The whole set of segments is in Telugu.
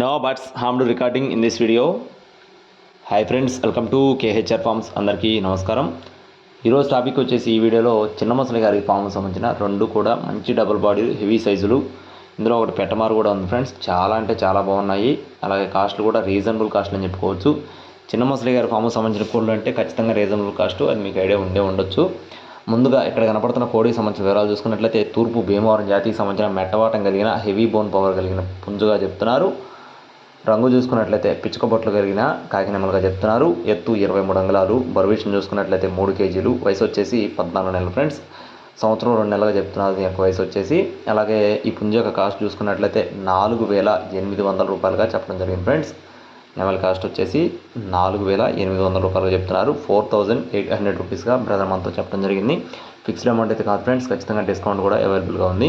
No birds harmed recording in this video hi friends welcome to KHR farms అందరికీ నమస్కారం. ఈరోజు టాపిక్ వచ్చేసి ఈ వీడియోలో చిన్న ముసలి గారి ఫామ్కి సంబంధించిన రెండు కూడా మంచి డబుల్ బాడీ హెవీ సైజులు ఇందులో ఒకటి పెట్టమారు కూడా ఉంది ఫ్రెండ్స్ చాలా అంటే చాలా బాగున్నాయి. అలాగే కాస్ట్లు కూడా రీజనబుల్ కాస్ట్లు అని చెప్పుకోవచ్చు. చిన్న ముసలి గారి ఫామ్కి సంబంధించిన కోళ్ళు అంటే ఖచ్చితంగా రీజనబుల్ కాస్ట్ అది మీకు ఐడియా ఉండే ఉండొచ్చు. ముందుగా ఇక్కడ కనపడుతున్న కోడికి సంబంధించిన వివరాలు చూసుకున్నట్లయితే తూర్పు భీమవరం జాతికి సంబంధించిన మెట్టవాటం కలిగిన హెవీ బోన్ పవర్ కలిగిన పుంజుగా చెప్తున్నారు. రంగు చూసుకున్నట్లయితే పిచ్చుక బొట్లు కలిగిన కాకినెమలుగా చెప్తున్నారు. ఎత్తు ఇరవై మూడు అంగుళాలు బరువేషన్ చూసుకున్నట్లయితే మూడు కేజీలు వయసు వచ్చేసి పద్నాలుగు నెలలు ఫ్రెండ్స్. సంవత్సరం రెండు నెలలుగా చెప్తున్నారు దీని యొక్క వయసు వచ్చేసి. అలాగే ఈ పుంజ యొక్క కాస్ట్ చూసుకున్నట్లయితే నాలుగు వేల ఎనిమిది వందల రూపాయలుగా చెప్పడం జరిగింది ఫ్రెండ్స్. నెమల్ కాస్ట్ వచ్చేసి నాలుగు వేల ఎనిమిది వందల రూపాయలుగా చెప్తున్నారు. ఫోర్ థౌజండ్ ఎయిట్ హండ్రెడ్ రూపీస్గా బ్రదర్ మనతో చెప్పడం జరిగింది. ఫిక్స్డ్ అమౌంట్ అయితే కాదు ఫ్రెండ్స్ ఖచ్చితంగా డిస్కౌంట్ కూడా అవైలబుల్గా ఉంది.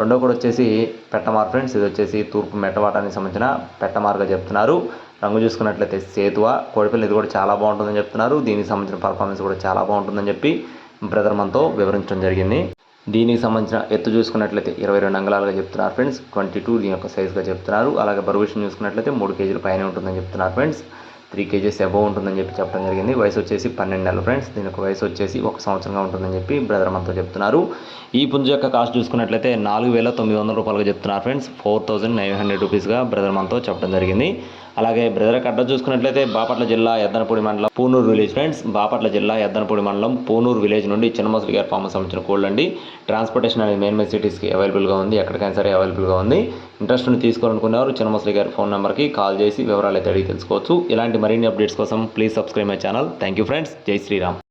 రెండో కూడా వచ్చేసి పెట్టమార్ ఫ్రెండ్స్. ఇది వచ్చేసి తూర్పు మెట్టవాటానికి సంబంధించిన పెట్టమార్గా చెప్తున్నారు. రంగు చూసుకున్నట్లయితే సేతువ కోడిపిల్ల ఇది కూడా చాలా బాగుంటుందని చెప్తున్నారు. దీనికి సంబంధించిన పర్ఫార్మెన్స్ కూడా చాలా బాగుంటుందని చెప్పి బ్రదర్ మనతో వివరించడం జరిగింది. దీనికి సంబంధించిన ఎత్తు చూసుకున్నట్లయితే ఇరవై రెండు అంగళాలుగా చెప్తున్నారు ఫ్రెండ్స్. ట్వంటీ టూ దీని యొక్క సైజ్గా చెప్తున్నారు. అలాగే బరువు విషయం చూసుకున్నట్లయితే మూడు కేజీల పైన ఉంటుందని చెప్తున్నారు ఫ్రెండ్స్. త్రీ కేజీస్ అబవ్ ఉంటుందని చెప్పి చెప్పడం జరిగింది. వయసు వచ్చేసి పన్నెండు నెలలు ఫ్రెండ్స్. దీనికి వయసు వచ్చేసి ఒక సంవత్సరంగా ఉంటుందని చెప్పి బ్రదర్ మనతో చెప్తున్నారు. ఈ పుంజు యొక్క కాస్ట్ చూసుకున్నట్లయితే నాలుగు వేల తొమ్మిది వందల రూపాయలుగా చెప్తున్నారు friends. Four thousand nine hundred రూపీస్గా brother మనతో చెప్పడం జరిగింది. అలాగే బ్రదర్ యొక్క అడ్రస్ చూసుకున్నట్లయితే బాపట్ల జిల్లా ఎద్దనపూడి మండలం పూనూరు విలేజ్ ఫ్రెండ్స్ బాపట్ల జిల్లా ఎద్దనపూడి మండలం పూనూరు విలేజ్ నుండి చిన్నమసలి గారి ఫామ్ సంబంధించిన కోళ్ళు అండి. ట్రాన్స్పోర్టేషన్ అనేది మెయిన్ మెయిన్ సిటీస్కి అవైలబుల్గా ఉంది ఎక్కడికైనా సరే అవైలబుల్గా ఉంది. ఇంట్రెస్ట్ ఉండి తీసుకోవాలనుకున్నారు చిన్నమసలి గారి ఫోన్ నెంబర్కి కాల్ చేసి వివరాలు అయితే అడిగి తెలుసుకోవచ్చు. ఇలాంటి మరిన్ని అప్డేట్స్ కోసం please subscribe my channel thank you friends జై శ్రీరామ్